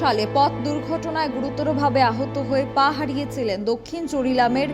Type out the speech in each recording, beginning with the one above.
সালে পথ দুর্ঘটনায় গুরুতরভাবে আহত হয়ে পা হারিয়েছিলেন দক্ষিণ চরিলামের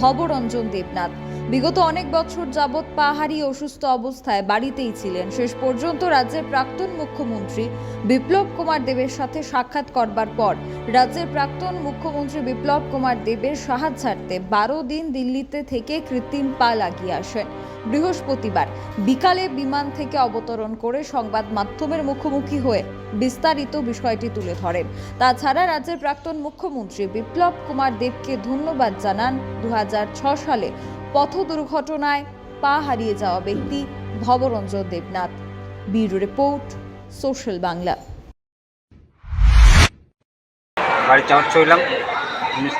ভবরঞ্জন দেবনাথ। বিগত অনেক বছর যাবৎ পা হারিয়ে অসুস্থ অবস্থায় বাড়িতেই ছিলেন। শেষ পর্যন্ত রাজ্যের প্রাক্তন মুখ্যমন্ত্রী বিপ্লব কুমার দেবের সাথে সাক্ষাৎ করবার পর রাজ্যের প্রাক্তন মুখ্যমন্ত্রী বিপ্লব কুমার দেবের সাহায্যার্থে বারো দিন দিল্লিতে থেকে কৃত্রিম পা লাগিয়ে আসেন। বৃহস্পতিবার বিকালে বিমান থেকে অবতরণ করে সংবাদ মাধ্যমের মুখোমুখি হয়ে বিস্তারিত বিষয়টি তুলে ধরেন। তাছাড়া রাজ্যের প্রাক্তন মুখ্যমন্ত্রী বিপ্লব কুমার দেবকে ধন্যবাদ জানান দুহাজার ছয় সালে পথ দুর্ঘটনায় পা হারিয়ে যাওয়া ব্যক্তি Bhabaranjan Debnath. Bureau report, social Bangla. বাড়ি চাওয়ার চইলাম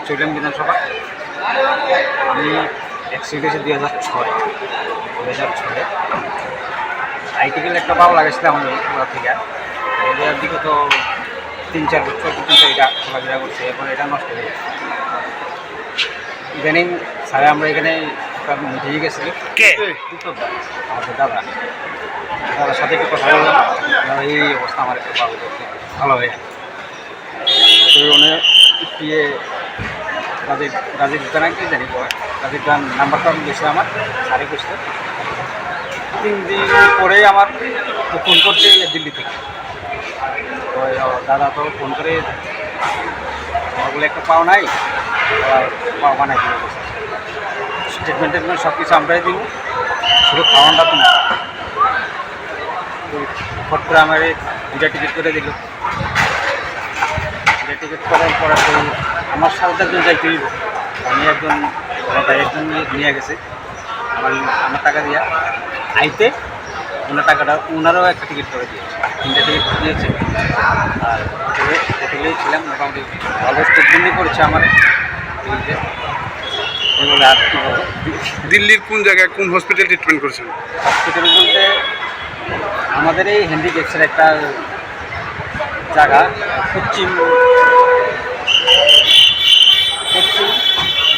চইলাম বিধানসভা আমি অ্যাক্সিডেন্ট হয়েছে দুই হাজার ছয় দুই হাজার ছয়ে। আইটিকেল একটা ভালো লাগেছিল আমার ওরা থেকে। এর দিকে তো তিন চার বছর পর্যন্ত এটা চলাফেরা করছে এখন এটা নষ্ট হয়ে গেছে। ইদানিং স্যারে আমরা এখানে মিটিংয়ে গেছিলি কে? আমাদের দাদা। দাদার সাথে একটু কথা বললাম। এই অবস্থা আমার একটু ভালো ভালো হয়ে গেছে। তো উনি ইয়ে রাজীব রাজীব দানা কি জানি রাজীব দান নাম্বারটা আমি গেছে আমার সাড়ে গেছিল তিন দিন পরেই আমার ফোন করছে দিল্লি থেকে। তো দাদা তো ফোন করে ওগুলো একটা পাও নাই? বানাই গেছে স্টেটমেন্ট টেটমেন্ট সব কিছু আমরাই দিব। শুধু খাওয়ানটা তো না। তো ফট করে আমার দুটা টিকিট করে দিল। দুটা টিকিট করার পরে আমার সাথে একজন যাইতে আমি একজন আমার ভাই একজন নিয়ে- গেছে। আমার আমার টাকা দিয়া। আইতে ওনার টাকাটা ওনারও একটা টিকিট করে দিয়েছে। তিনটা টিকিট দিয়েছে। আর হোটেলে হোটেলেই ছিলাম মোটামুটি ভালো স্টেটমেন্টই করেছে আমার আর কী বলব? দিল্লির কোন জায়গায় কোন হসপিটাল ট্রিটমেন্ট করছেন? হসপিটাল বলতে আমাদের এই হ্যান্ডিক্যাপসের একটা জায়গা পশ্চিম পশ্চিম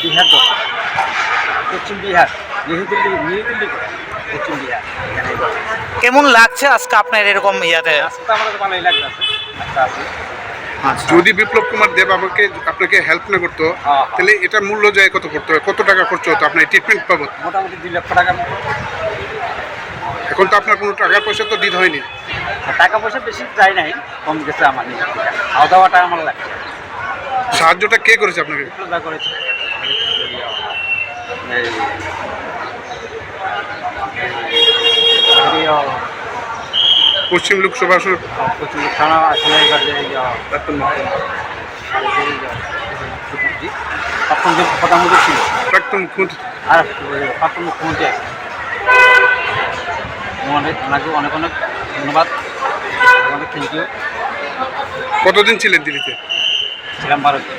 বিহার তো পশ্চিম বিহার পশ্চিম এখানে কেমন লাগছে আজকে আপনার এরকম ইয়াতে? আমাদের ভালোই লাগছে রাস্তা আছে যদি বিপ্লব কুমার দেব আমাকে আপনাকে হেল্প না করতো হ্যাঁ। তাহলে এটার মূল্য যায় কত করতে? হবে কত টাকা খরচ হতো? আপনার ট্রিটমেন্ট বাবদ? মোটামুটি দুই লক্ষ মতো। এখন তো আপনার কোনো টাকা পয়সা তো দিতে হয়নি। আর টাকা পয়সা বেশি চাই নাই কম গেছে আমার খাওয়া দাওয়াটা আমার লাগছে। সাহায্যটা কে করেছে আপনাকে? করেছে। পশ্চিম লোকসভা প্রচুর থানা আসলে এবার যে এই, ও, প্রাক্তন মুখ্যমন্ত্রী। এই, ও, সুপুত্রি, প্রধানমন্ত্রী ছিল প্রাক্তন মুখ্যমন্ত্রী। আর প্রাক্তন মুখ্যমন্ত্রী অনেক ওনাকে অনেক অনেক ধন্যবাদ অনেক থ্যাংক ইউ কতদিন ছিলেন দিল্লিতে? ছিলাম ভারতে।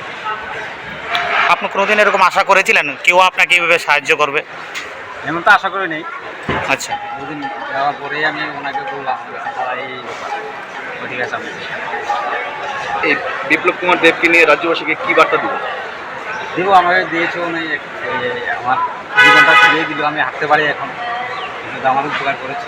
আপনি কোনোদিন এরকম আশা করেছিলেন? কেউ আপনাকে এইভাবে সাহায্য করবে? এমন তো আশা করি নেই। আচ্ছা। দুদিন যাওয়ার পরেই আমি ওনাকে বললাম এই ঠিক আছে আমি এই বিপ্লব কুমার দেবকে নিয়ে রাজ্যবাসীকে কী বার্তা দিব? দেবো আমাকে দিয়েছে উনি আমার জীবনটা ফিরিয়ে দিল আমি হাঁটতে পারি এখন। কিন্তু আমার উপকার করেছে।